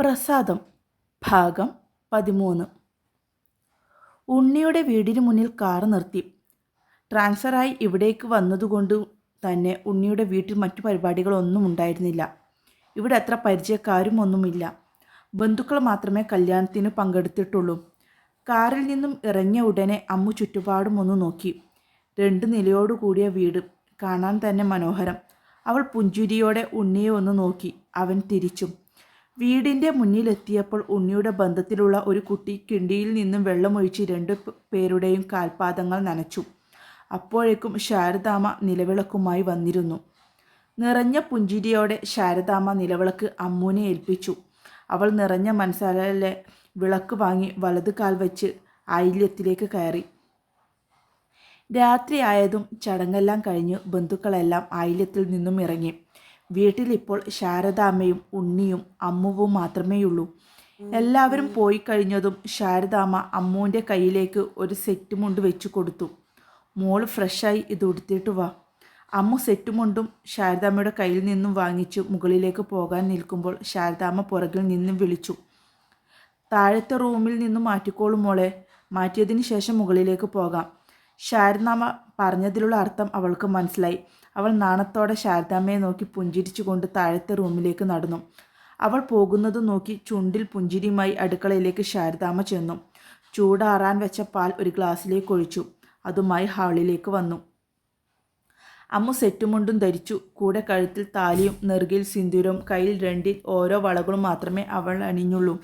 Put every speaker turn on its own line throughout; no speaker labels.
പ്രസാദം ഭാഗം പതിമൂന്ന് ഉണ്ണിയുടെ വീടിന് മുന്നിൽ കാർ നിർത്തി ട്രാൻസ്ഫറായി ഇവിടേക്ക് വന്നതുകൊണ്ട് തന്നെ ഉണ്ണിയുടെ വീട്ടിൽ മറ്റു പരിപാടികളൊന്നും ഉണ്ടായിരുന്നില്ല ഇവിടെ അത്ര പരിചയക്കാരും ഒന്നുമില്ല ബന്ധുക്കൾ മാത്രമേ കല്യാണത്തിന് പങ്കെടുത്തിട്ടുള്ളൂ കാറിൽ നിന്നും ഇറങ്ങിയ ഉടനെ അമ്മു ചുറ്റുപാടും ഒന്ന് നോക്കി രണ്ട് നിലയോട് കൂടിയ വീട് കാണാൻ തന്നെ മനോഹരം അവൾ പുഞ്ചിരിയോടെ ഉണ്ണിയെ ഒന്ന് നോക്കി അവൻ തിരിച്ചും വീടിൻ്റെ മുന്നിലെത്തിയപ്പോൾ ഉണ്ണിയുടെ ബന്ധത്തിലുള്ള ഒരു കുട്ടി കിണ്ടിയിൽ നിന്നും വെള്ളമൊഴിച്ച് രണ്ട് പേരുടെയും കാൽപാദങ്ങൾ നനച്ചു അപ്പോഴേക്കും ശാരദാമ നിലവിളക്കുമായി വന്നിരുന്നു നിറഞ്ഞ പുഞ്ചിരിയോടെ ശാരദാമ നിലവിളക്ക് അമ്മൂനെ ഏൽപ്പിച്ചു അവൾ നിറഞ്ഞ മനസ്സാലെ വിളക്ക് വാങ്ങി വലത് കാൽ വെച്ച് ആയില്യത്തിലേക്ക് കയറി രാത്രിയായതും ചടങ്ങെല്ലാം കഴിഞ്ഞ് ബന്ധുക്കളെല്ലാം ആയില്യത്തിൽ നിന്നും ഇറങ്ങി വീട്ടിലിപ്പോൾ ശാരദാമ്മയും ഉണ്ണിയും അമ്മുവും മാത്രമേയുള്ളൂ എല്ലാവരും പോയി കഴിഞ്ഞതും ശാരദാമ്മ അമ്മുവിൻ്റെ കയ്യിലേക്ക് ഒരു സെറ്റ് മുണ്ട് വെച്ചു കൊടുത്തു മോൾ ഫ്രഷായി ഇത് ഉടുത്തിട്ട് വാ അമ്മു സെറ്റ് മുണ്ടും ശാരദാമ്മയുടെ കയ്യിൽ നിന്നും വാങ്ങിച്ച് മുകളിലേക്ക് പോകാൻ നിൽക്കുമ്പോൾ ശാരദാമ്മ പുറകിൽ നിന്നും വിളിച്ചു താഴത്തെ റൂമിൽ നിന്നും മാറ്റിക്കോളും മോളെ മാറ്റിയതിന് ശേഷം മുകളിലേക്ക് പോകാം ശാരദാമ്മ പറഞ്ഞതിലുള്ള അർത്ഥം അവൾക്ക് മനസ്സിലായി അവൾ നാണത്തോടെ ശാരദാമ്മയെ നോക്കി പുഞ്ചിരിച്ചുകൊണ്ട് താഴത്തെ റൂമിലേക്ക് നടന്നു അവൾ പോകുന്നത് നോക്കി ചുണ്ടിൽ പുഞ്ചിരിയുമായി അടുക്കളയിലേക്ക് ശാരദാമ്മ ചെന്നു ചൂടാറാൻ വെച്ച പാൽ ഒരു ഗ്ലാസ്സിലേക്ക് ഒഴിച്ചു അതുമായി ഹാളിലേക്ക് വന്നു അമ്മു സെറ്റുമുണ്ടും ധരിച്ചു കൂടെ കഴുത്തിൽ താലിയും നെറുകയിൽ സിന്ദൂരവും കയ്യിൽ രണ്ടിൽ ഓരോ വളകളും മാത്രമേ അവൾ അണിഞ്ഞുള്ളൂ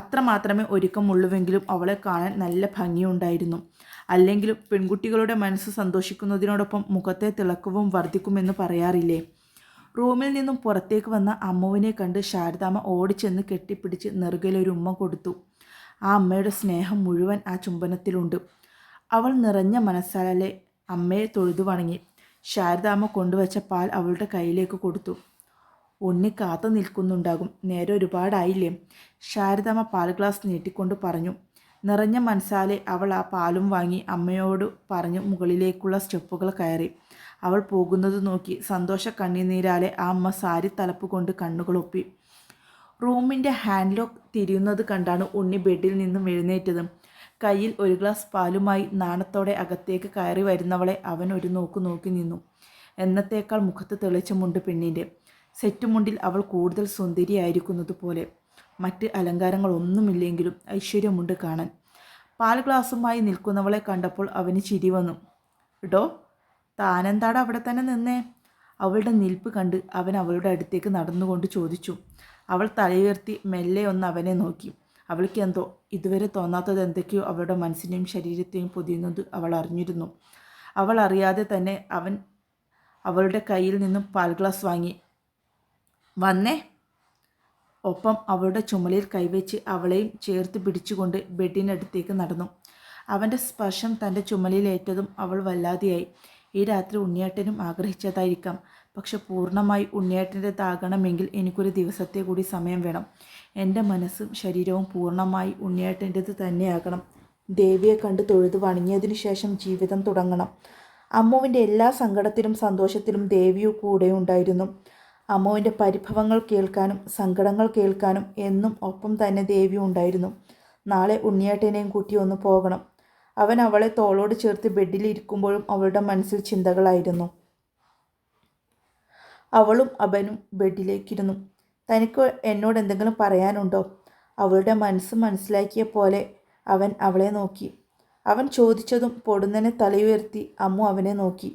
അത്ര മാത്രമേ ഒരുക്കമുള്ളുവെങ്കിലും അവളെ കാണാൻ നല്ല ഭംഗിയുണ്ടായിരുന്നു അല്ലെങ്കിലും പെൺകുട്ടികളുടെ മനസ്സ് സന്തോഷിക്കുന്നതിനോടൊപ്പം മുഖത്തെ തിളക്കവും വർദ്ധിക്കുമെന്ന് പറയാറില്ലേ റൂമിൽ നിന്നും പുറത്തേക്ക് വന്ന അമ്മുവിനെ കണ്ട് ശാരദാമ്മ ഓടിച്ചെന്ന് കെട്ടിപ്പിടിച്ച് നെറുകയിലൊരു ഉമ്മ കൊടുത്തു ആ അമ്മയുടെ സ്നേഹം മുഴുവൻ ആ ചുംബനത്തിലുണ്ട് അവൾ നിറഞ്ഞ മനസ്സാലെ അമ്മയെ തൊഴുതു വണങ്ങി ശാരദാമ്മ കൊണ്ടുവച്ച പാൽ അവളുടെ കയ്യിലേക്ക് കൊടുത്തു ഉണ്ണി കാത്തു നിൽക്കുന്നുണ്ടാകും നേരെ ഒരുപാടായില്ലേ ശാരദാമ്മ പാൽ ഗ്ലാസ് നീട്ടിക്കൊണ്ട് പറഞ്ഞു നിറഞ്ഞ മനസ്സാലെ അവൾ ആ പാലും വാങ്ങി അമ്മയോട് പറഞ്ഞ് മുകളിലേക്കുള്ള സ്റ്റെപ്പുകൾ കയറി അവൾ പോകുന്നത് നോക്കി സന്തോഷ കണ്ണീനീരാലെ ആ അമ്മ സാരി തലപ്പ് കൊണ്ട് കണ്ണുകളൊപ്പി റൂമിൻ്റെ ഹാൻഡ് ലോക്ക് തിരിയുന്നത് കണ്ടാണ് ഉണ്ണി ബെഡിൽ നിന്നും എഴുന്നേറ്റത് കയ്യിൽ ഒരു ഗ്ലാസ് പാലുമായി നാണത്തോടെ അകത്തേക്ക് കയറി വരുന്നവളെ അവൻ ഒരു നോക്ക് നോക്കി നിന്നു എന്നത്തേക്കാൾ മുഖത്ത് തെളിച്ചമുണ്ട് പെണ്ണിൻ്റെ സെറ്റുമുണ്ടിൽ അവൾ കൂടുതൽ സുന്ദരിയായിരിക്കുന്നത് പോലെ മറ്റ് അലങ്കാരങ്ങളൊന്നുമില്ലെങ്കിലും ഐശ്വര്യമുണ്ട് കാണാൻ പാൽ ഗ്ലാസുമായി നിൽക്കുന്നവളെ കണ്ടപ്പോൾ അവന് ചിരി വന്നു ഇടോ താനെന്താടാ അവിടെ തന്നെ നിന്നേ അവളുടെ നിൽപ്പ് കണ്ട് അവൻ അവളുടെ അടുത്തേക്ക് നടന്നുകൊണ്ട് ചോദിച്ചു അവൾ തലയുയർത്തി മെല്ലെ ഒന്ന് അവനെ നോക്കി അവൾക്ക് എന്തോ ഇതുവരെ തോന്നാത്തത് എന്തൊക്കെയോ അവളുടെ മനസ്സിനെയും ശരീരത്തെയും പൊതിയുന്നത് അവൾ അറിഞ്ഞിരുന്നു അവൾ അറിയാതെ തന്നെ അവൻ അവളുടെ കയ്യിൽ നിന്നും പാൽ ഗ്ലാസ് വാങ്ങി വന്നേ ഒപ്പം അവളുടെ ചുമലിൽ കൈവച്ച് അവളെയും ചേർത്ത് പിടിച്ചുകൊണ്ട് ബെഡിനടുത്തേക്ക് നടന്നു അവൻ്റെ സ്പർശം തൻ്റെ ചുമലിലേറ്റതും അവൾ വല്ലാതെയായി ഈ രാത്രി ഉണ്ണിയേട്ടനും ആഗ്രഹിച്ചതായിരിക്കാം പക്ഷെ പൂർണ്ണമായി താകണമെങ്കിൽ എനിക്കൊരു ദിവസത്തെ കൂടി സമയം വേണം എൻ്റെ മനസ്സും ശരീരവും പൂർണ്ണമായി ഉണ്ണിയേട്ടൻ്റെത് തന്നെയാകണം ദേവിയെ കണ്ട് തൊഴുത് വണങ്ങിയതിനു ശേഷം ജീവിതം തുടങ്ങണം അമ്മുവിൻ്റെ എല്ലാ സങ്കടത്തിലും സന്തോഷത്തിലും ദേവിയു കൂടെ ഉണ്ടായിരുന്നു അമ്മുവിൻ്റെ പരിഭവങ്ങൾ കേൾക്കാനും സങ്കടങ്ങൾ കേൾക്കാനും എന്നും ഒപ്പം തന്നെ ദേവി ഉണ്ടായിരുന്നു നാളെ ഉണ്ണിയേട്ടനെയും കൂട്ടി ഒന്ന് പോകണം അവൻ അവളെ തോളോട് ചേർത്ത് ബെഡിലിരിക്കുമ്പോഴും അവളുടെ മനസ്സിൽ ചിന്തകളായിരുന്നു അവളും അവനും ബെഡിലേക്കിരുന്നു തനിക്ക് എന്നോട് എന്തെങ്കിലും പറയാനുണ്ടോ അവളുടെ മനസ്സ് മനസ്സിലാക്കിയ പോലെ അവൻ അവളെ നോക്കി അവൻ ചോദിച്ചതും പൊടുന്നനെ തലയുയർത്തി അമ്മു അവനെ നോക്കി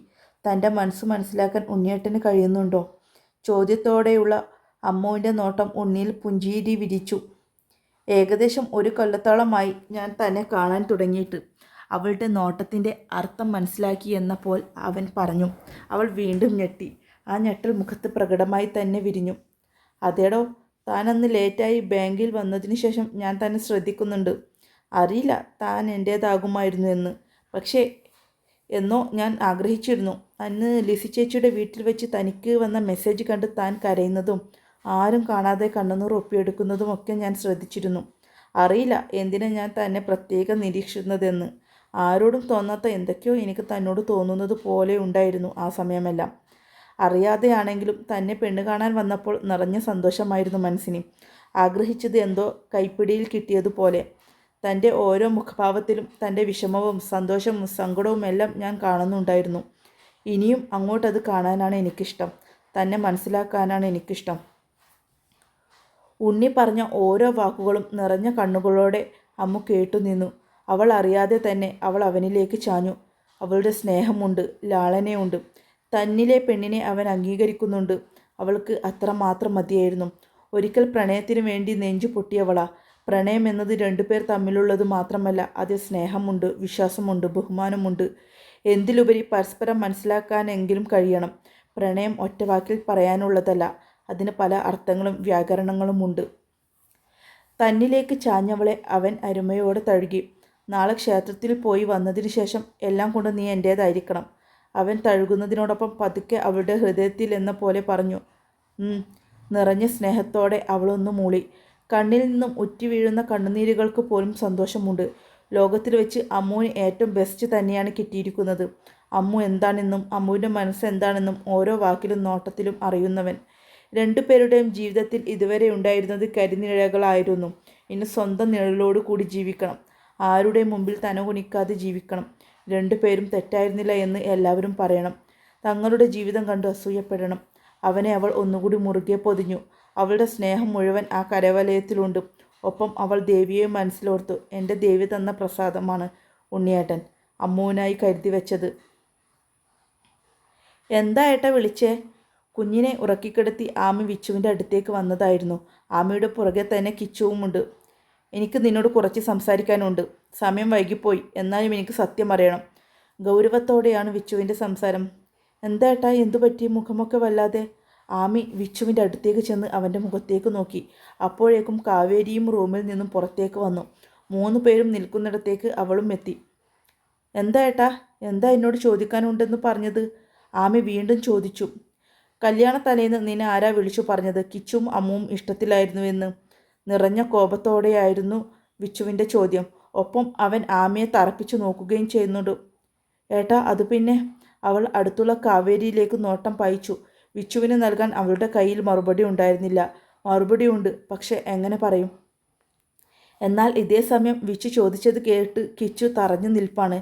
തൻ്റെ മനസ്സ് മനസ്സിലാക്കാൻ ഉണ്ണിയേട്ടന് കഴിയുന്നുണ്ടോ ചോദ്യത്തോടെയുള്ള അമ്മുവിൻ്റെ നോട്ടം ഉണ്ണിയിൽ പുഞ്ചിരി വിരിച്ചു ഏകദേശം ഒരു കൊല്ലത്തോളമായി ഞാൻ തന്നെ കാണാൻ തുടങ്ങിയിട്ട് അവളുടെ നോട്ടത്തിൻ്റെ അർത്ഥം മനസ്സിലാക്കി എന്നപ്പോൾ അവൻ പറഞ്ഞു അവൾ വീണ്ടും ഞെട്ടി ആ ഞെട്ടൽ മുഖത്ത് പ്രകടമായി തന്നെ വിരിഞ്ഞു അതേടോ താനന്ന് ലേറ്റായി ബാങ്കിൽ വന്നതിന് ശേഷം ഞാൻ തന്നെ ശ്രദ്ധിക്കുന്നുണ്ട് അറിയില്ല താൻ എൻ്റേതാകുമായിരുന്നു എന്ന് പക്ഷേ എന്നോ ഞാൻ ആഗ്രഹിച്ചിരുന്നു അന്ന് ലിസി ചേച്ചിയുടെ വീട്ടിൽ വെച്ച് തനിക്ക് വന്ന മെസ്സേജ് കണ്ട് താൻ കരയുന്നതും ആരും കാണാതെ ഒപ്പിയെടുക്കുന്നതും ഒക്കെ ഞാൻ ശ്രദ്ധിച്ചിരുന്നു അറിയില്ല എന്തിനാ ഞാൻ തന്നെ പ്രത്യേകം നിരീക്ഷിക്കുന്നതെന്ന് ആരോടും തോന്നാത്ത എന്തൊക്കെയോ എനിക്ക് തന്നോട് തോന്നുന്നത് പോലെ ഉണ്ടായിരുന്നു ആ സമയമെല്ലാം അറിയാതെയാണെങ്കിലും തന്നെ പെണ്ണ് കാണാൻ വന്നപ്പോൾ നിറഞ്ഞ സന്തോഷമായിരുന്നു മനസ്സിന് ആഗ്രഹിച്ചത് എന്തോ കൈപ്പിടിയിൽ കിട്ടിയതുപോലെ തൻ്റെ ഓരോ മുഖഭാവത്തിലും തൻ്റെ വിഷമവും സന്തോഷവും സങ്കടവും എല്ലാം ഞാൻ കാണുന്നുണ്ടായിരുന്നു ഇനിയും അങ്ങോട്ടത് കാണാനാണ് എനിക്കിഷ്ടം തന്നെ മനസ്സിലാക്കാനാണ് എനിക്കിഷ്ടം ഉണ്ണി പറഞ്ഞ ഓരോ വാക്കുകളും നിറഞ്ഞ കണ്ണുകളോടെ അമ്മ കേട്ടുനിന്നു അവൾ അറിയാതെ തന്നെ അവൾ അവനിലേക്ക് ചാഞ്ഞു അവളുടെ സ്നേഹമുണ്ട് ലാളനയുണ്ട് തന്നിലെ പെണ്ണിനെ അവൻ അംഗീകരിക്കുന്നുണ്ട് അവൾക്ക് അത്രമാത്രം മതിയായിരുന്നു ഒരിക്കൽ പ്രണയത്തിനു വേണ്ടി നെഞ്ചു പൊട്ടിയവളാ പ്രണയം എന്നത് രണ്ടുപേർ തമ്മിലുള്ളത് മാത്രമല്ല അതിൽ സ്നേഹമുണ്ട് വിശ്വാസമുണ്ട് ബഹുമാനമുണ്ട് എന്തിലുപരി പരസ്പരം മനസ്സിലാക്കാനെങ്കിലും കഴിയണം പ്രണയം ഒറ്റ വാക്കിൽ പറയാനുള്ളതല്ല അതിന് പല അർത്ഥങ്ങളും വ്യാകരണങ്ങളുമുണ്ട് തന്നിലേക്ക് ചാഞ്ഞവളെ അവൻ അരുമയോടെ തഴുകി നാളെ ക്ഷേത്രത്തിൽ പോയി വന്നതിന് ശേഷം എല്ലാം കൊണ്ട് നീ എൻ്റേതായിരിക്കണം അവൻ തഴുകുന്നതിനോടൊപ്പം പതുക്കെ അവളുടെ ഹൃദയത്തിൽ എന്ന പോലെ പറഞ്ഞു നിറഞ്ഞ സ്നേഹത്തോടെ അവളൊന്ന് മൂളി കണ്ണിൽ നിന്നും ഉറ്റി വീഴുന്ന കണ്ണുനീരുകൾക്ക് പോലും സന്തോഷമുണ്ട് ലോകത്തിൽ വെച്ച് അമ്മുവിന് ഏറ്റവും ബെസ്റ്റ് തന്നെയാണ് കിട്ടിയിരിക്കുന്നത് അമ്മു എന്താണെന്നും അമ്മുവിൻ്റെ മനസ്സ് എന്താണെന്നും ഓരോ വാക്കിലും നോട്ടത്തിലും അറിയുന്നവൻ രണ്ടുപേരുടെയും ജീവിതത്തിൽ ഇതുവരെ ഉണ്ടായിരുന്നത് കരിനിഴകളായിരുന്നു ഇനി സ്വന്തം നിഴലോട് കൂടി ജീവിക്കണം ആരുടെ മുമ്പിൽ തനകുണിക്കാതെ ജീവിക്കണം രണ്ടുപേരും തെറ്റായിരുന്നില്ല എന്ന് എല്ലാവരും പറയണം തങ്ങളുടെ ജീവിതം കണ്ട് അസൂയപ്പെടണം അവനെ അവൾ ഒന്നുകൂടി മുറുകെ പൊതിഞ്ഞു അവളുടെ സ്നേഹം മുഴുവൻ ആ കരവലയത്തിലുണ്ട് ഒപ്പം അവൾ ദേവിയെ മനസ്സിലോർത്തു എൻ്റെ ദേവി തന്ന പ്രസാദമാണ് ഉണ്ണിയേട്ടൻ അമ്മുവിനായി കരുതി വെച്ചത് എന്താ ഏട്ടാ വിളിച്ചേ കുഞ്ഞിനെ ഉറക്കിക്കിടത്തി ആമി വിച്ചുവിൻ്റെ അടുത്തേക്ക് വന്നതായിരുന്നു ആമിയുടെ പുറകെ തന്നെ കിച്ചുവുമുണ്ട് എനിക്ക് നിന്നോട് കുറച്ച് സംസാരിക്കാനുണ്ട് സമയം വൈകിപ്പോയി എന്നാലും എനിക്ക് സത്യം അറിയണം ഗൗരവത്തോടെയാണ് വിച്ചുവിൻ്റെ സംസാരം എന്താ ഏട്ടാ എന്തു പറ്റി മുഖമൊക്കെ വല്ലാതെ ആമി വിച്ചുവിൻ്റെ അടുത്തേക്ക് ചെന്ന് അവൻ്റെ മുഖത്തേക്ക് നോക്കി അപ്പോഴേക്കും കാവേരിയും റൂമിൽ നിന്നും പുറത്തേക്ക് വന്നു മൂന്ന് പേരും നിൽക്കുന്നിടത്തേക്ക് അവളും എത്തി എന്താ ഏട്ടാ എന്താ എന്നോട് ചോദിക്കാനുണ്ടെന്ന് പറഞ്ഞത് ആമി വീണ്ടും ചോദിച്ചു കല്യാണ തലേന്ന് നിന്നെ ആരാ വിളിച്ചു പറഞ്ഞത് കിച്ചും അമ്മും ഇഷ്ടത്തിലായിരുന്നുവെന്ന് നിറഞ്ഞ കോപത്തോടെയായിരുന്നു വിച്ചുവിൻ്റെ ചോദ്യം ഒപ്പം അവൻ ആമയെ തറപ്പിച്ചു നോക്കുകയും ചെയ്യുന്നുണ്ട് ഏട്ടാ അത് പിന്നെ അവൾ അടുത്തുള്ള കാവേരിയിലേക്ക് നോട്ടം പായിച്ചു വിച്ചുവിന് നൽകാൻ അവളുടെ കയ്യിൽ മറുപടി ഉണ്ടായിരുന്നില്ല മറുപടി ഉണ്ട് പക്ഷെ എങ്ങനെ പറയും എന്നാൽ ഇതേ സമയം വിച്ചു ചോദിച്ചത് കേട്ട് കിച്ചു തറഞ്ഞു നിൽപ്പാണ്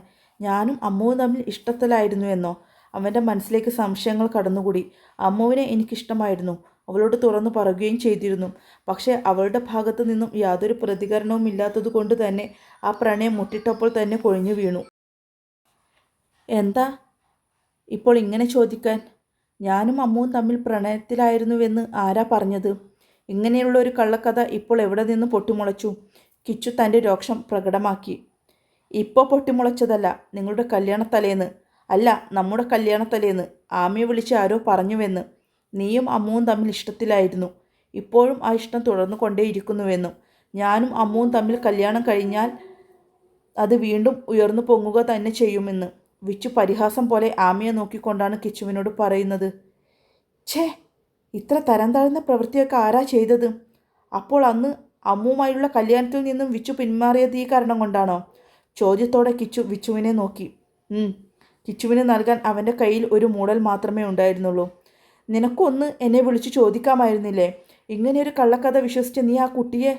ഞാനും അമ്മുവും തമ്മിൽ ഇഷ്ടത്തിലായിരുന്നു എന്നോ അവൻ്റെ മനസ്സിലേക്ക് സംശയങ്ങൾ കടന്നുകൂടി അമ്മുവിനെ എനിക്കിഷ്ടമായിരുന്നു അവളോട് തുറന്നു പറയുകയും ചെയ്തിരുന്നു പക്ഷേ അവളുടെ ഭാഗത്തു നിന്നും യാതൊരു പ്രതികരണവും ഇല്ലാത്തതുകൊണ്ട് തന്നെ ആ പ്രണയം മുട്ടിട്ടപ്പോൾ തന്നെ കൊഴിഞ്ഞു വീണു എന്താ ഇപ്പോൾ ഇങ്ങനെ ചോദിക്കാൻ ഞാനും അമ്മുവും തമ്മിൽ പ്രണയത്തിലായിരുന്നുവെന്ന് ആരാ പറഞ്ഞത് ഇങ്ങനെയുള്ള ഒരു കള്ളക്കഥ ഇപ്പോൾ എവിടെ നിന്ന് പൊട്ടിമുളച്ചു കിച്ചു തൻ്റെ രോക്ഷം പ്രകടമാക്കി ഇപ്പോൾ പൊട്ടിമുളച്ചതല്ല നിങ്ങളുടെ കല്യാണത്തലേന്ന് അല്ല നമ്മുടെ കല്യാണത്തലേന്ന് ആമയെ വിളിച്ച് ആരോ പറഞ്ഞുവെന്ന് നീയും അമ്മുവും തമ്മിൽ ഇഷ്ടത്തിലായിരുന്നു ഇപ്പോഴും ആ ഇഷ്ടം തുടർന്നു കൊണ്ടേയിരിക്കുന്നുവെന്നും ഞാനും അമ്മുവും തമ്മിൽ കല്യാണം കഴിഞ്ഞാൽ അത് വീണ്ടും ഉയർന്നു പൊങ്ങുക തന്നെ ചെയ്യുമെന്ന് വിച്ചു പരിഹാസം പോലെ ആമിയെ നോക്കിക്കൊണ്ടാണ് കിച്ചുവിനോട് പറയുന്നത് ഛേ ഇത്ര തരം താഴ്ന്ന പ്രവൃത്തിയൊക്കെ ആരാ ചെയ്തത് അപ്പോൾ അന്ന് അമ്മുമായുള്ള കല്യാണത്തിൽ നിന്നും വിച്ചു പിന്മാറിയത് ഈ കാരണം കൊണ്ടാണോ ചോദ്യത്തോടെ കിച്ചു വിച്ചുവിനെ നോക്കി കിച്ചുവിന് നൽകാൻ അവൻ്റെ കയ്യിൽ ഒരു മൂടൽ മാത്രമേ ഉണ്ടായിരുന്നുള്ളൂ നിനക്കൊന്ന് എന്നെ വിളിച്ചു ചോദിക്കാമായിരുന്നില്ലേ ഇങ്ങനെയൊരു കള്ളക്കഥ വിശ്വസിച്ച് നീ ആ കുട്ടിയെ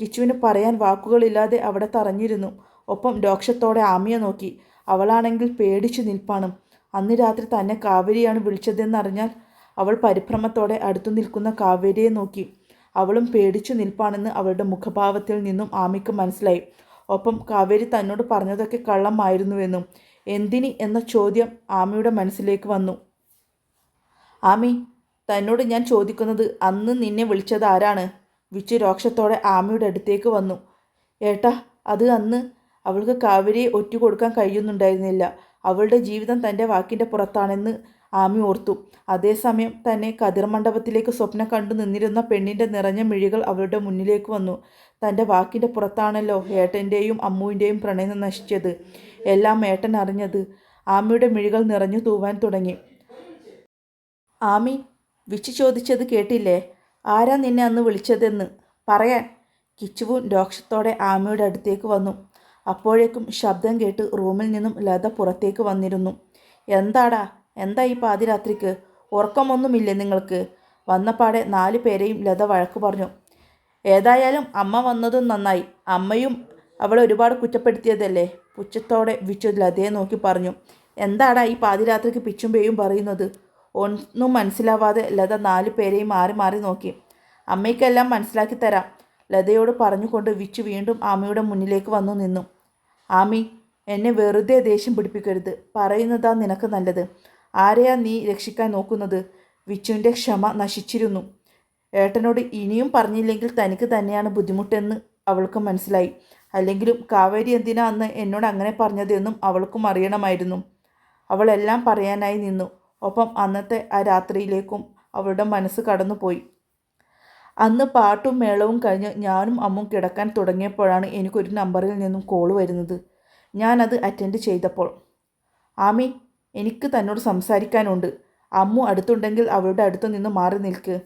കിച്ചുവിന് പറയാൻ വാക്കുകളില്ലാതെ അവിടെ തറഞ്ഞിരുന്നു ഒപ്പം രോക്ഷത്തോടെ ആമിയെ നോക്കി അവളാണെങ്കിൽ പേടിച്ചു നിൽപ്പാണ് അന്ന് രാത്രി തന്നെ കാവേരിയാണ് വിളിച്ചതെന്നറിഞ്ഞാൽ അവൾ പരിഭ്രമത്തോടെ അടുത്തു നിൽക്കുന്ന കാവേരിയെ നോക്കി അവളും പേടിച്ചു നിൽപ്പാണെന്ന് അവളുടെ മുഖഭാവത്തിൽ നിന്നും ആമിക്ക് മനസ്സിലായി ഒപ്പം കാവേരി തന്നോട് പറഞ്ഞതൊക്കെ കള്ളമായിരുന്നുവെന്നും എന്തിനി എന്ന ചോദ്യം ആമിയുടെ മനസ്സിലേക്ക് വന്നു ആമി തന്നോട് ഞാൻ ചോദിക്കുന്നത് അന്ന് നിന്നെ വിളിച്ചത് ആരാണ് വിച്ച് രോക്ഷത്തോടെ ആമിയുടെ അടുത്തേക്ക് വന്നു ഏട്ടാ അത് അന്ന് അവൾക്ക് കാവേരിയെ ഒറ്റ കൊടുക്കാൻ കഴിയുന്നുണ്ടായിരുന്നില്ല അവളുടെ ജീവിതം തൻ്റെ വാക്കിൻ്റെ പുറത്താണെന്ന് ആമി ഓർത്തു അതേസമയം തന്നെ കതിർമണ്ഡപത്തിലേക്ക് സ്വപ്നം കണ്ടു നിന്നിരുന്ന പെണ്ണിൻ്റെ നിറഞ്ഞ മിഴികൾ അവളുടെ മുന്നിലേക്ക് വന്നു തൻ്റെ വാക്കിൻ്റെ പുറത്താണല്ലോ ഏട്ടൻ്റെയും അമ്മുവിൻ്റെയും പ്രണയം നശിച്ചത് എല്ലാം ഏട്ടൻ അറിഞ്ഞത് ആമിയുടെ മിഴികൾ നിറഞ്ഞു തൂവാൻ തുടങ്ങി ആമി വിച്ചു ചോദിച്ചത് കേട്ടില്ലേ ആരാ നിന്നെ അന്ന് വിളിച്ചതെന്ന് പറയാൻ കിച്ചുവും രോക്ഷത്തോടെ ആമിയുടെ അടുത്തേക്ക് വന്നു അപ്പോഴേക്കും ശബ്ദം കേട്ട് റൂമിൽ നിന്നും ലത പുറത്തേക്ക് വന്നിരുന്നു എന്താടാ എന്താ ഈ പാതിരാത്രിക്ക് ഉറക്കമൊന്നുമില്ലേ നിങ്ങൾക്ക് വന്നപ്പാടെ നാല് പേരെയും ലത വഴക്ക് പറഞ്ഞു ഏതായാലും അമ്മ വന്നതും നന്നായി അമ്മയും അവളെ ഒരുപാട് കുറ്റപ്പെടുത്തിയതല്ലേ പുച്ഛത്തോടെ വിച്ചു ലതയെ നോക്കി പറഞ്ഞു എന്താടാ ഈ പാതിരാത്രിക്ക് പിച്ചും പേയും പറയുന്നത് ഒന്നും മനസ്സിലാവാതെ ലത നാല് പേരെയും മാറി മാറി നോക്കി അമ്മയ്ക്കെല്ലാം മനസ്സിലാക്കി തരാം ലതയോട് പറഞ്ഞുകൊണ്ട് വിച്ചു വീണ്ടും ആമയുടെ മുന്നിലേക്ക് വന്നു നിന്നു ആമി എന്നെ വെറുതെ ദേഷ്യം പിടിപ്പിക്കരുത് പറയുന്നതാ നിനക്ക് നല്ലത് ആരെയാ നീ രക്ഷിക്കാൻ നോക്കുന്നത് വിച്ചുവിൻ്റെ ക്ഷമ നശിച്ചിരുന്നു ഏട്ടനോട് ഇനിയും പറഞ്ഞില്ലെങ്കിൽ തനിക്ക് തന്നെയാണ് ബുദ്ധിമുട്ടെന്ന് അവൾക്ക് മനസ്സിലായി അല്ലെങ്കിലും കാവേരി എന്തിനാ അന്ന് എന്നോട് അങ്ങനെ പറഞ്ഞതെന്നും അവൾക്കും അറിയണമായിരുന്നു അവളെല്ലാം പറയാനായി നിന്നു ഒപ്പം അന്നത്തെ ആ രാത്രിയിലേക്കും അവളുടെ മനസ്സ് കടന്നുപോയി അന്ന് പാട്ടും മേളവും കഴിഞ്ഞ് ഞാനും അമ്മും കിടക്കാൻ തുടങ്ങിയപ്പോഴാണ് എനിക്കൊരു നമ്പറിൽ നിന്നും കോൾ വരുന്നത് ഞാനത് അറ്റൻഡ് ചെയ്തപ്പോൾ ആമി എനിക്ക് തന്നോട് സംസാരിക്കാനുണ്ട് അമ്മു അടുത്തുണ്ടെങ്കിൽ അവളുടെ അടുത്ത് നിന്ന് മാറി നിൽക്ക്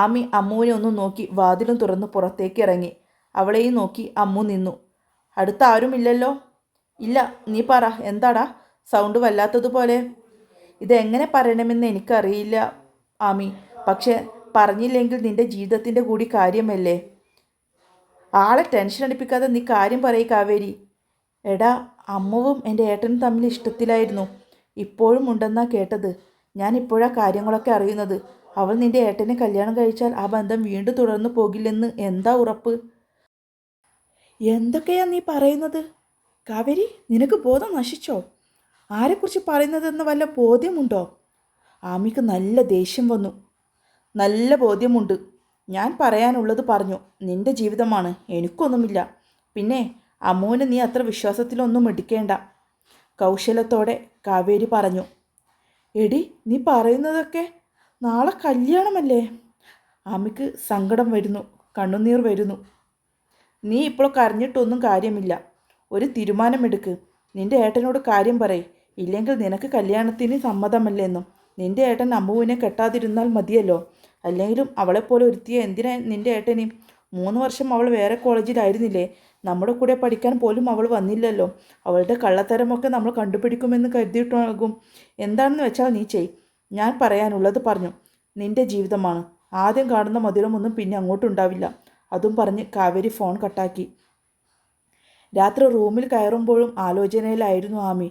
ആമി അമ്മുവിനെ ഒന്ന് നോക്കി വാതിലും തുറന്ന് പുറത്തേക്ക് ഇറങ്ങി അവളെയും നോക്കി അമ്മു നിന്നു അടുത്ത ആരുമില്ലല്ലോ ഇല്ല നീ പറ എന്താടാ സൗണ്ട് വല്ലാത്തതുപോലെ ഇതെങ്ങനെ പറയണമെന്ന് എനിക്കറിയില്ല ആമി പക്ഷേ പറഞ്ഞില്ലെങ്കിൽ നിന്റെ ജീവിതത്തിൻ്റെ കൂടി കാര്യമല്ലേ ആളെ ടെൻഷൻ അടിപ്പിക്കാതെ നീ കാര്യം പറയ കാവേരി എടാ അമ്മവും എൻ്റെ ഏട്ടനും തമ്മിൽ ഇഷ്ടത്തിലായിരുന്നു ഇപ്പോഴും ഉണ്ടെന്നാ കേട്ടത് ഞാൻ ഇപ്പോഴാ കാര്യങ്ങളൊക്കെ അറിയുന്നത് അവൾ നിന്റെ ഏട്ടനെ കല്യാണം കഴിച്ചാൽ ആ ബന്ധം വീണ്ടും തുടർന്നു പോകില്ലെന്ന് എന്താ ഉറപ്പ് എന്തൊക്കെയാ നീ പറയുന്നത് കാവേരി നിനക്ക് ബോധം നശിച്ചോ ആരെക്കുറിച്ച് പറയുന്നതെന്ന് വല്ല ബോധ്യമുണ്ടോ ആമിക്ക് നല്ല ദേഷ്യം വന്നു നല്ല ബോധ്യമുണ്ട് ഞാൻ പറയാനുള്ളത് പറഞ്ഞു നിന്റെ ജീവിതമാണ് എനിക്കൊന്നുമില്ല പിന്നെ അമ്മുവിന് നീ അത്ര വിശ്വാസത്തിലൊന്നും എടുക്കേണ്ട കൗശലത്തോടെ കാവേരി പറഞ്ഞു എടി നീ പറയുന്നതൊക്കെ നാളെ കല്യാണമല്ലേ അമ്മയ്ക്ക് സങ്കടം വരുന്നു കണ്ണുനീർ വരുന്നു നീ ഇപ്പോൾ കരഞ്ഞിട്ടൊന്നും കാര്യമില്ല ഒരു തീരുമാനമെടുക്ക് നിന്റെ ഏട്ടനോട് കാര്യം പറയ് ഇല്ലെങ്കിൽ നിനക്ക് കല്യാണത്തിന് സമ്മതമല്ലെന്നും നിന്റെ ഏട്ടൻ അമ്മുവിനെ കെട്ടാതിരുന്നാൽ മതിയല്ലോ അല്ലെങ്കിലും അവളെപ്പോലെ ഒരുത്തിയ എന്തിനാ നിൻ്റെ ഏട്ടനി മൂന്ന് വർഷം അവൾ വേറെ കോളേജിലായിരുന്നില്ലേ നമ്മുടെ കൂടെ പഠിക്കാൻ പോലും അവൾ വന്നില്ലല്ലോ അവളുടെ കള്ളത്തരമൊക്കെ നമ്മൾ കണ്ടുപിടിക്കുമെന്ന് കരുതിയിട്ടാകും എന്താണെന്ന് വെച്ചാൽ നീ ചെയ് ഞാൻ പറയാനുള്ളത് പറഞ്ഞു നിൻ്റെ ജീവിതമാണ് ആദ്യം കാണുന്ന മധുരമൊന്നും പിന്നെ അങ്ങോട്ടുണ്ടാവില്ല അതും പറഞ്ഞ് കാവേരി ഫോൺ കട്ടാക്കി രാത്രി റൂമിൽ കയറുമ്പോഴും ആലോചനയിലായിരുന്നു ആമി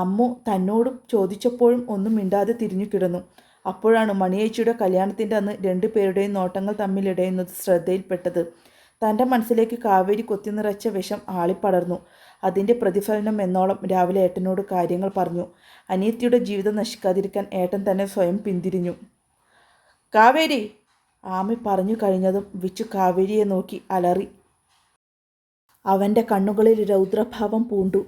അമ്മു തന്നോടും ചോദിച്ചപ്പോഴും ഒന്നും മിണ്ടാതെ തിരിഞ്ഞു കിടന്നു അപ്പോഴാണ് മണിയേച്ചിയുടെ കല്യാണത്തിൻ്റെ അന്ന് രണ്ടു പേരുടെയും നോട്ടങ്ങൾ തമ്മിലിടയുന്നത് ശ്രദ്ധയിൽപ്പെട്ടത് തൻ്റെ മനസ്സിലേക്ക് കാവേരി കൊത്തി നിറച്ച വിഷം ആളിപ്പടർന്നു അതിൻ്റെ പ്രതിഫലനം എന്നോളം രാവിലെ ഏട്ടനോട് കാര്യങ്ങൾ പറഞ്ഞു അനിയത്തിയുടെ ജീവിതം നശിക്കാതിരിക്കാൻ ഏട്ടൻ തന്നെ സ്വയം പിന്തിരിഞ്ഞു കാവേരി ആമി പറഞ്ഞു കഴിഞ്ഞതും വിച്ചു കാവേരിയെ നോക്കി അലറി അവൻ്റെ കണ്ണുകളിൽ രൗദ്രഭാവം പൂണ്ടു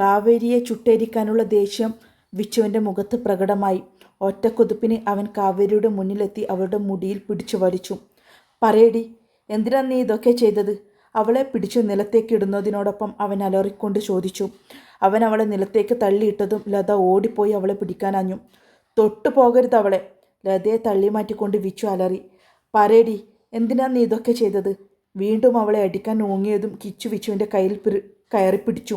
കാവേരിയെ ചുട്ടേരിക്കാനുള്ള ദേഷ്യം വിച്ചുവിൻ്റെ മുഖത്ത് പ്രകടമായി ഒറ്റക്കുതുപ്പിന് അവൻ കാവേരിയുടെ മുന്നിലെത്തി അവളുടെ മുടിയിൽ പിടിച്ചു വലിച്ചു പറയടി എന്തിനാ നീ ഇതൊക്കെ ചെയ്തത് അവളെ പിടിച്ചു നിലത്തേക്ക് ഇടുന്നതിനോടൊപ്പം അവൻ അലറിക്കൊണ്ട് ചോദിച്ചു അവൻ അവളെ നിലത്തേക്ക് തള്ളിയിട്ടതും ലത ഓടിപ്പോയി അവളെ പിടിക്കാനാഞ്ഞു തൊട്ടു പോകരുത് അവളെ ലതയെ മാറ്റിക്കൊണ്ട് വിച്ചു അലറി പറയടി എന്തിനാ നീ ഇതൊക്കെ ചെയ്തത് വീണ്ടും അവളെ അടിക്കാൻ ഓങ്ങിയതും കിച്ചു വിച്ചുവിൻ്റെ കയ്യിൽ കയറി പിടിച്ചു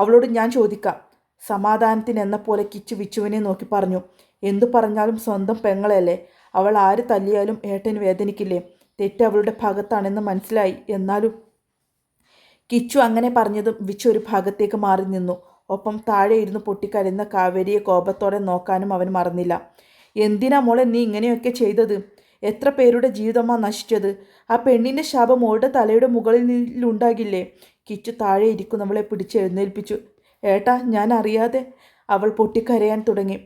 അവളോട് ഞാൻ ചോദിക്കാം സമാധാനത്തിന് എന്ന പോലെ കിച്ചു വിച്ചുവിനെ നോക്കി പറഞ്ഞു എന്തു പറഞ്ഞാലും സ്വന്തം പെങ്ങളല്ലേ അവൾ ആര് തല്ലിയാലും ഏട്ടന് വേദനിക്കില്ലേ തെറ്റ് അവളുടെ ഭാഗത്താണെന്ന് മനസ്സിലായി എന്നാലും കിച്ചു അങ്ങനെ പറഞ്ഞതും വിച്ചു ഒരു ഭാഗത്തേക്ക് മാറി നിന്നു ഒപ്പം താഴെ ഇരുന്ന് പൊട്ടിക്കരയുന്ന കാവേരിയെ കോപത്തോടെ നോക്കാനും അവൻ മറന്നില്ല എന്തിനാ മോളെ നീ ഇങ്ങനെയൊക്കെ ചെയ്തത് എത്ര പേരുടെ ജീവിതമാ നശിച്ചത് ആ പെണ്ണിൻ്റെ ശാപം മോളുടെ തലയുടെ മുകളിലുണ്ടാകില്ലേ കിച്ചു താഴെ ഇരിക്കുന്നവളെ പിടിച്ച് എഴുന്നേൽപ്പിച്ചു ഏട്ടാ ഞാൻ അറിയാതെ അവൾ പൊട്ടിക്കരയാൻ തുടങ്ങി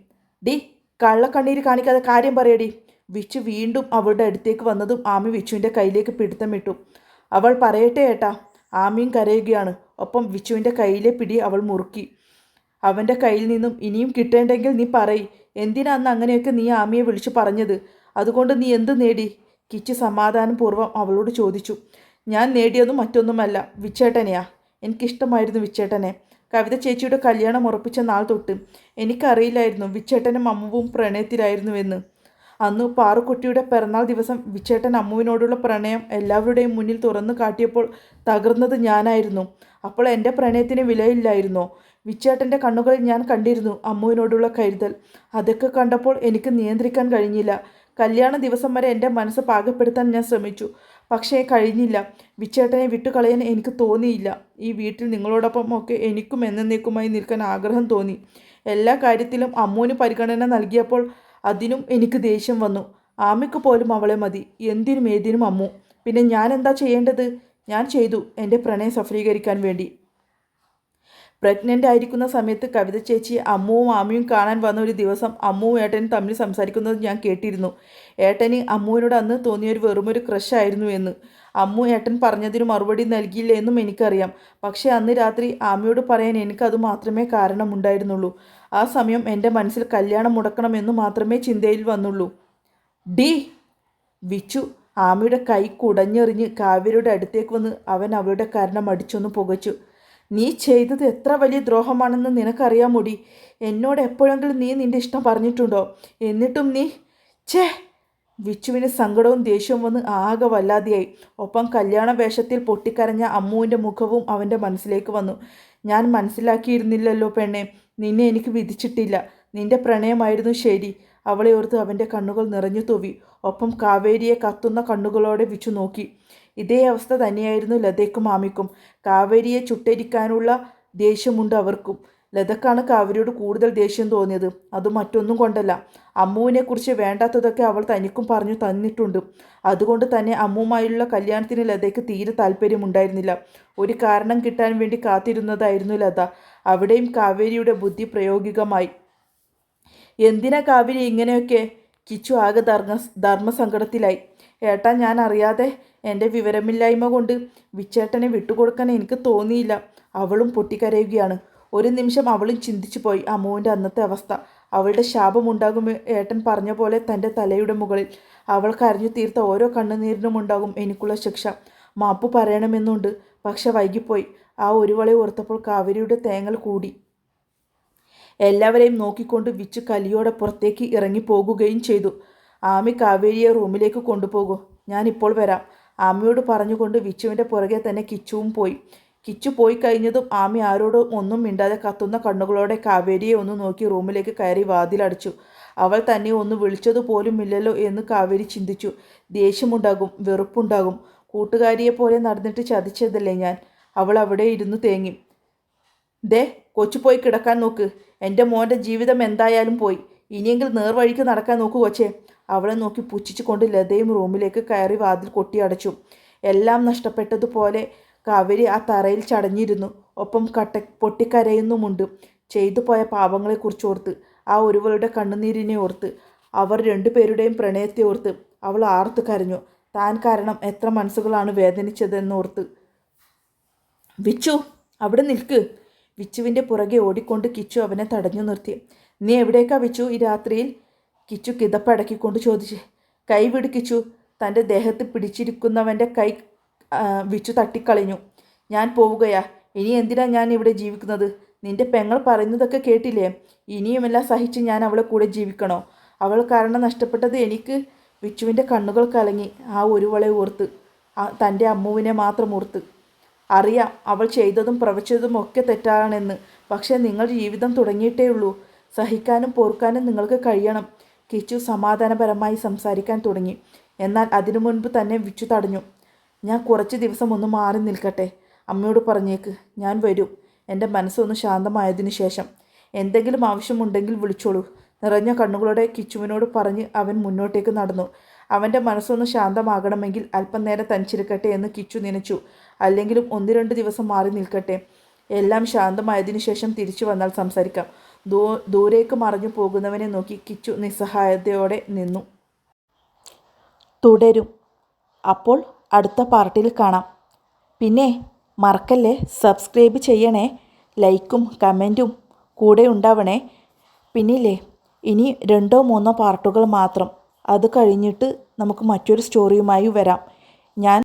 ഡി കള്ളക്കണ്ണീര് കാണിക്കാതെ കാര്യം പറയടി വിച്ചു വീണ്ടും അവളുടെ അടുത്തേക്ക് വന്നതും ആമി വിച്ചുവിൻ്റെ കയ്യിലേക്ക് പിടുത്തമിട്ടു അവൾ പറയട്ടെ ഏട്ടാ ആമിയും കരയുകയാണ് ഒപ്പം വിച്ചുവിൻ്റെ കയ്യിലെ പിടി അവൾ മുറുക്കി അവൻ്റെ കയ്യിൽ നിന്നും ഇനിയും കിട്ടേണ്ടെങ്കിൽ നീ പറയ് എന്തിനാ അന്ന് അങ്ങനെയൊക്കെ നീ ആമിയെ വിളിച്ചു പറഞ്ഞത് അതുകൊണ്ട് നീ എന്ത് നേടി കിച്ചു സമാധാനപൂർവ്വം അവളോട് ചോദിച്ചു ഞാൻ നേടിയതും മറ്റൊന്നുമല്ല വിച്ചേട്ടനെയാ എനിക്കിഷ്ടമായിരുന്നു വിച്ചേട്ടനെ കവിത ചേച്ചിയുടെ കല്യാണം ഉറപ്പിച്ച നാൾ തൊട്ട് എനിക്കറിയില്ലായിരുന്നു വിച്ചേട്ടനും അമ്മുവും പ്രണയത്തിലായിരുന്നുവെന്ന് അന്ന് പാറുക്കുട്ടിയുടെ പിറന്നാൾ ദിവസം വിച്ചേട്ടൻ അമ്മുവിനോടുള്ള പ്രണയം എല്ലാവരുടെയും മുന്നിൽ തുറന്നു കാട്ടിയപ്പോൾ തകർന്നത് ഞാനായിരുന്നു അപ്പോൾ എൻ്റെ പ്രണയത്തിന് വിലയില്ലായിരുന്നോ വിച്ചേട്ടൻ്റെ കണ്ണുകളിൽ ഞാൻ കണ്ടിരുന്നു അമ്മുവിനോടുള്ള കരുതൽ അതൊക്കെ കണ്ടപ്പോൾ എനിക്ക് നിയന്ത്രിക്കാൻ കഴിഞ്ഞില്ല കല്യാണ ദിവസം വരെ എൻ്റെ മനസ്സ് പാകപ്പെടുത്താൻ ഞാൻ ശ്രമിച്ചു പക്ഷേ കഴിഞ്ഞില്ല വിച്ചേട്ടനെ വിട്ടുകളയാൻ എനിക്ക് തോന്നിയില്ല ഈ വീട്ടിൽ നിങ്ങളോടൊപ്പം ഒക്കെ എനിക്കും എന്നേക്കുമായി നിൽക്കാൻ ആഗ്രഹം തോന്നി എല്ലാ കാര്യത്തിലും അമ്മൂന് പരിഗണന നൽകിയപ്പോൾ അതിനും എനിക്ക് ദേഷ്യം വന്നു ആമയ്ക്ക് പോലും അവളെ മതി എന്തിനും ഏതിനും അമ്മു പിന്നെ ഞാൻ എന്താ ചെയ്യേണ്ടത് ഞാൻ ചെയ്തു എൻ്റെ പ്രണയം സഫലീകരിക്കാൻ വേണ്ടി പ്രഗ്നൻ്റ് ആയിരിക്കുന്ന സമയത്ത് കവിത ചേച്ചി അമ്മുവും മാമിയും കാണാൻ വന്ന ഒരു ദിവസം അമ്മുവും ഏട്ടനും തമ്മിൽ സംസാരിക്കുന്നത് ഞാൻ കേട്ടിരുന്നു ഏട്ടന് അമ്മുവിനോട് അന്ന് തോന്നിയൊരു വെറുമൊരു ക്രഷായിരുന്നു എന്ന് അമ്മു ഏട്ടൻ പറഞ്ഞതിന് മറുപടി നൽകിയില്ല എന്നും എനിക്കറിയാം പക്ഷേ അന്ന് രാത്രി ആമയോട് പറയാൻ എനിക്കത് മാത്രമേ കാരണമുണ്ടായിരുന്നുള്ളൂ ആ സമയം എൻ്റെ മനസ്സിൽ കല്യാണം മുടക്കണമെന്ന് മാത്രമേ ചിന്തയിൽ വന്നുള്ളൂ ഡി വിച്ചു ആമയുടെ കൈ കുടഞ്ഞെറിഞ്ഞ് കാവ്യരുടെ അടുത്തേക്ക് വന്ന് അവൻ അവളുടെ കരണം അടിച്ചൊന്ന് പുകച്ചു നീ ചെയ്തത് എത്ര വലിയ ദ്രോഹമാണെന്ന് നിനക്കറിയാമോടി എന്നോട് എപ്പോഴെങ്കിലും നീ നിന്റെ ഇഷ്ടം പറഞ്ഞിട്ടുണ്ടോ എന്നിട്ടും നീ ഛേ വിച്ചുവിന് സങ്കടവും ദേഷ്യവും വന്ന് ആകെ വല്ലാതെയായി ഒപ്പം കല്യാണ വേഷത്തിൽ പൊട്ടിക്കരഞ്ഞ അമ്മുവിൻ്റെ മുഖവും അവൻ്റെ മനസ്സിലേക്ക് വന്നു ഞാൻ മനസ്സിലാക്കിയിരുന്നില്ലല്ലോ പെണ്ണെ നിന്നെ എനിക്ക് വിധിച്ചിട്ടില്ല നിന്റെ പ്രണയമായിരുന്നു ശരി അവളെ ഓർത്ത് അവൻ്റെ കണ്ണുകൾ നിറഞ്ഞു തൂവി ഒപ്പം കാവേരിയെ കത്തുന്ന കണ്ണുകളോടെ വിച്ചു നോക്കി ഇതേ അവസ്ഥ തന്നെയായിരുന്നു ലതയ്ക്കും മാമിക്കും കാവേരിയെ ചുട്ടരിക്കാനുള്ള ദേഷ്യമുണ്ട് അവർക്കും ലതക്കാണ് കാവരിയോട് കൂടുതൽ ദേഷ്യം തോന്നിയത് അത് മറ്റൊന്നും കൊണ്ടല്ല അമ്മുവിനെക്കുറിച്ച് വേണ്ടാത്തതൊക്കെ അവൾ തനിക്കും പറഞ്ഞു തന്നിട്ടുണ്ട് അതുകൊണ്ട് തന്നെ അമ്മുമായുള്ള കല്യാണത്തിന് ലതയ്ക്ക് തീരെ താല്പര്യമുണ്ടായിരുന്നില്ല ഒരു കാരണം കിട്ടാൻ വേണ്ടി കാത്തിരുന്നതായിരുന്നു ലത അവിടെയും കാവേരിയുടെ ബുദ്ധി പ്രയോഗികമായി എന്തിനാ കാവേരി ഇങ്ങനെയൊക്കെ കിച്ചു ആകെ ധർമ്മ ധർമ്മസങ്കടത്തിലായി ഏട്ടാ ഞാൻ അറിയാതെ എൻ്റെ വിവരമില്ലായ്മ കൊണ്ട് വിച്ചേട്ടനെ വിട്ടുകൊടുക്കാൻ എനിക്ക് തോന്നിയില്ല അവളും പൊട്ടിക്കരയുകയാണ് ഒരു നിമിഷം അവളും ചിന്തിച്ചു പോയി അമ്മുവിൻ്റെ അന്നത്തെ അവസ്ഥ അവളുടെ ശാപമുണ്ടാകും ഏട്ടൻ പറഞ്ഞ പോലെ തൻ്റെ തലയുടെ മുകളിൽ അവൾ കരഞ്ഞു തീർത്ത ഓരോ കണ്ണുനീരിനും ഉണ്ടാകും എനിക്കുള്ള ശിക്ഷ മാപ്പ് പറയണമെന്നുണ്ട് പക്ഷെ വൈകിപ്പോയി ആ ഒരുവളെ ഓർത്തപ്പോൾ കാവരിയുടെ തേങ്ങൽ കൂടി എല്ലാവരെയും നോക്കിക്കൊണ്ട് വിച്ച് കലിയോടെ പുറത്തേക്ക് ഇറങ്ങിപ്പോകുകയും ചെയ്തു ആമി കാവേരിയെ റൂമിലേക്ക് കൊണ്ടുപോകൂ ഞാനിപ്പോൾ വരാം ആമിയോട് പറഞ്ഞുകൊണ്ട് വിച്ചുവിൻ്റെ പുറകെ തന്നെ കിച്ചുവും പോയി കിച്ചു പോയി കഴിഞ്ഞതും ആമി ആരോടും ഒന്നും മിണ്ടാതെ കത്തുന്ന കണ്ണുകളോടെ കാവേരിയെ ഒന്ന് നോക്കി റൂമിലേക്ക് കയറി വാതിലടച്ചു അവൾ തന്നെ ഒന്ന് വിളിച്ചതുപോലും ഇല്ലല്ലോ എന്ന് കാവേരി ചിന്തിച്ചു ദേഷ്യമുണ്ടാകും വെറുപ്പുണ്ടാകും കൂട്ടുകാരിയെ പോലെ നടന്നിട്ട് ചതിച്ചതല്ലേ ഞാൻ അവൾ അവിടെ ഇരുന്നു തേങ്ങി ദേ കൊച്ചു പോയി കിടക്കാൻ നോക്ക് എൻ്റെ മോൻ്റെ ജീവിതം എന്തായാലും പോയി ഇനിയെങ്കിൽ നേർവഴിക്ക് നടക്കാൻ നോക്കൂ കൊച്ചേ അവളെ നോക്കി പുച്ഛിച്ചുകൊണ്ട് ലതയും റൂമിലേക്ക് കയറി വാതിൽ കൊട്ടിയടച്ചു എല്ലാം നഷ്ടപ്പെട്ടതുപോലെ കവരി ആ തറയിൽ ചടഞ്ഞിരുന്നു ഒപ്പം കട്ട പൊട്ടിക്കരയുന്നുമുണ്ട് ചെയ്തു പോയ പാപങ്ങളെക്കുറിച്ച് ഓർത്ത് ആ ഒരുവളുടെ കണ്ണുനീരിനെ ഓർത്ത് അവർ രണ്ടുപേരുടെയും പ്രണയത്തെ ഓർത്ത് അവൾ ആർത്തു കരഞ്ഞു താൻ കാരണം എത്ര മനസ്സുകളാണ് വേദനിച്ചതെന്നോർത്ത് വിച്ചു അവിടെ നിൽക്ക് വിച്ചുവിൻ്റെ പുറകെ ഓടിക്കൊണ്ട് കിച്ചു അവനെ തടഞ്ഞു നിർത്തി നീ എവിടേക്കാ വിച്ചു ഈ രാത്രിയിൽ കിച്ചു കിതപ്പടക്കിക്കൊണ്ട് ചോദിച്ച് കൈ പിടിക്കിച്ചു തൻ്റെ ദേഹത്ത് പിടിച്ചിരിക്കുന്നവൻ്റെ കൈ വിച്ചു തട്ടിക്കളഞ്ഞു ഞാൻ പോവുകയാ ഇനി എന്തിനാ ഞാൻ ഇവിടെ ജീവിക്കുന്നത് നിന്റെ പെങ്ങൾ പറയുന്നതൊക്കെ കേട്ടില്ലേ ഇനിയുമെല്ലാം സഹിച്ച് ഞാൻ അവളെ കൂടെ ജീവിക്കണോ അവൾ കാരണം നഷ്ടപ്പെട്ടത് എനിക്ക് വിച്ചുവിൻ്റെ കണ്ണുകൾ കലങ്ങി ആ ഒരുവളെ ഓർത്ത് തൻ്റെ അമ്മുവിനെ മാത്രം ഓർത്ത് അറിയാം അവൾ ചെയ്തതും പ്രവച്ചതും ഒക്കെ തെറ്റാണെന്ന് പക്ഷേ നിങ്ങൾ ജീവിതം തുടങ്ങിയിട്ടേ ഉള്ളൂ സഹിക്കാനും പോർക്കാനും നിങ്ങൾക്ക് കഴിയണം കിച്ചു സമാധാനപരമായി സംസാരിക്കാൻ തുടങ്ങി എന്നാൽ അതിനു മുൻപ് തന്നെ വിച്ചു തടഞ്ഞു ഞാൻ കുറച്ച് ദിവസം ഒന്ന് മാറി നിൽക്കട്ടെ അമ്മയോട് പറഞ്ഞേക്ക് ഞാൻ വരും എൻ്റെ മനസ്സൊന്ന് ശാന്തമായതിനു ശേഷം എന്തെങ്കിലും ആവശ്യമുണ്ടെങ്കിൽ വിളിച്ചോളൂ നിറഞ്ഞ കണ്ണുകളോടെ കിച്ചുവിനോട് പറഞ്ഞ് അവൻ മുന്നോട്ടേക്ക് നടന്നു അവൻ്റെ മനസ്സൊന്ന് ശാന്തമാകണമെങ്കിൽ അല്പം നേരം തനിച്ചിരിക്കട്ടെ എന്ന് കിച്ചു നനച്ചു അല്ലെങ്കിലും ഒന്ന് രണ്ട് ദിവസം മാറി നിൽക്കട്ടെ എല്ലാം ശാന്തമായതിനു ശേഷം തിരിച്ചു വന്നാൽ സംസാരിക്കാം ദൂ ദൂരേക്ക് മറിഞ്ഞു പോകുന്നവനെ നോക്കി കിച്ചു നിസ്സഹായതയോടെ നിന്നു തുടരും അപ്പോൾ അടുത്ത പാർട്ടിയിൽ കാണാം പിന്നെ മറക്കല്ലേ സബ്സ്ക്രൈബ് ചെയ്യണേ ലൈക്കും കമൻറ്റും കൂടെ ഉണ്ടാവണേ പിന്നില്ലേ ഇനി രണ്ടോ മൂന്നോ പാർട്ടുകൾ മാത്രം അത് കഴിഞ്ഞിട്ട് നമുക്ക് മറ്റൊരു സ്റ്റോറിയുമായി വരാം ഞാൻ